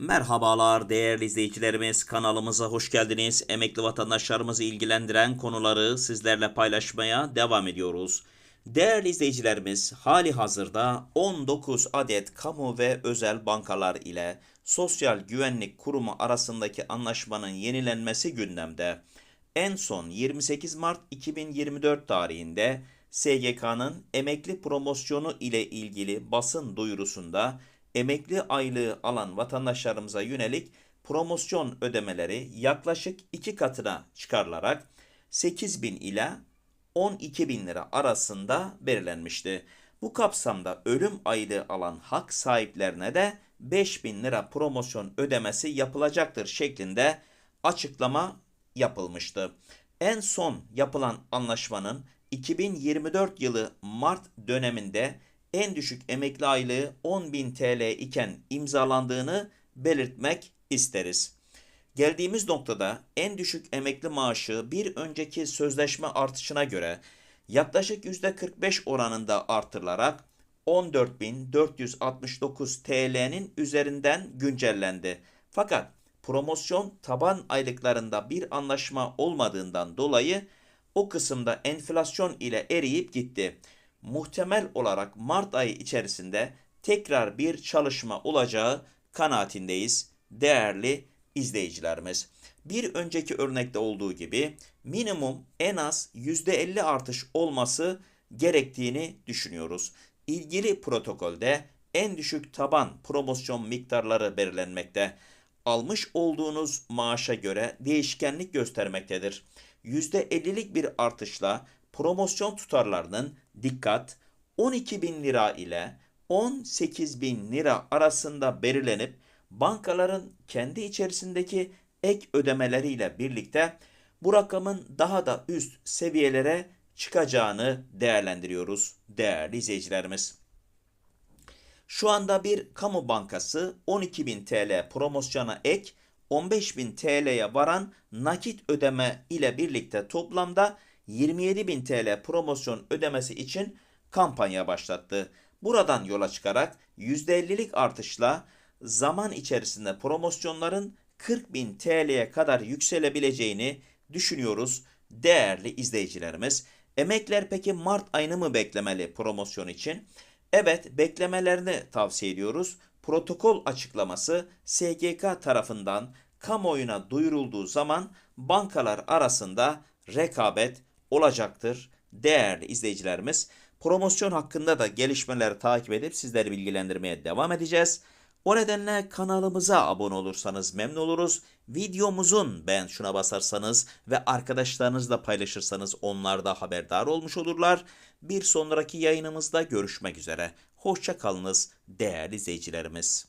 Merhabalar değerli izleyicilerimiz kanalımıza hoş geldiniz. Emekli vatandaşlarımızı ilgilendiren konuları sizlerle paylaşmaya devam ediyoruz. Değerli izleyicilerimiz hali hazırda 19 adet kamu ve özel bankalar ile Sosyal Güvenlik Kurumu arasındaki anlaşmanın yenilenmesi gündemde. En son 28 Mart 2024 tarihinde SGK'nın emekli promosyonu ile ilgili basın duyurusunda emekli aylığı alan vatandaşlarımıza yönelik promosyon ödemeleri yaklaşık iki katına çıkarılarak 8 bin ile 12 bin lira arasında belirlenmişti. Bu kapsamda ölüm aylığı alan hak sahiplerine de 5 bin lira promosyon ödemesi yapılacaktır şeklinde açıklama yapılmıştı. En son yapılan anlaşmanın 2024 yılı Mart döneminde en düşük emekli aylığı 10.000 TL iken imzalandığını belirtmek isteriz. Geldiğimiz noktada en düşük emekli maaşı bir önceki sözleşme artışına göre yaklaşık %45 oranında artırılarak 14.469 TL'nin üzerinden güncellendi. Fakat promosyon taban aylıklarında bir anlaşma olmadığından dolayı o kısımda enflasyon ile eriyip gitti. Muhtemel olarak Mart ayı içerisinde tekrar bir çalışma olacağı kanaatindeyiz değerli izleyicilerimiz. Bir önceki örnekte olduğu gibi minimum en az %50 artış olması gerektiğini düşünüyoruz. İlgili protokolde en düşük taban promosyon miktarları belirlenmekte. Almış olduğunuz maaşa göre değişkenlik göstermektedir. %50'lik bir artışla promosyon tutarlarının dikkat 12 bin lira ile 18 bin lira arasında belirlenip bankaların kendi içerisindeki ek ödemeleriyle birlikte bu rakamın daha da üst seviyelere çıkacağını değerlendiriyoruz değerli izleyicilerimiz. Şu anda bir kamu bankası 12.000 TL promosyona ek 15.000 TL'ye varan nakit ödeme ile birlikte toplamda 27.000 TL promosyon ödemesi için kampanya başlattı. Buradan yola çıkarak %50'lik artışla zaman içerisinde promosyonların 40.000 TL'ye kadar yükselebileceğini düşünüyoruz değerli izleyicilerimiz. Emekler peki Mart ayını mı beklemeli promosyon için? Evet beklemelerini tavsiye ediyoruz. Protokol açıklaması SGK tarafından kamuoyuna duyurulduğu zaman bankalar arasında rekabet olacaktır değerli izleyicilerimiz. Promosyon hakkında da gelişmeleri takip edip sizleri bilgilendirmeye devam edeceğiz. O nedenle kanalımıza abone olursanız memnun oluruz. Videomuzun beğen şuna basarsanız ve arkadaşlarınızla paylaşırsanız onlar da haberdar olmuş olurlar. Bir sonraki yayınımızda görüşmek üzere. Hoşça kalınız değerli izleyicilerimiz.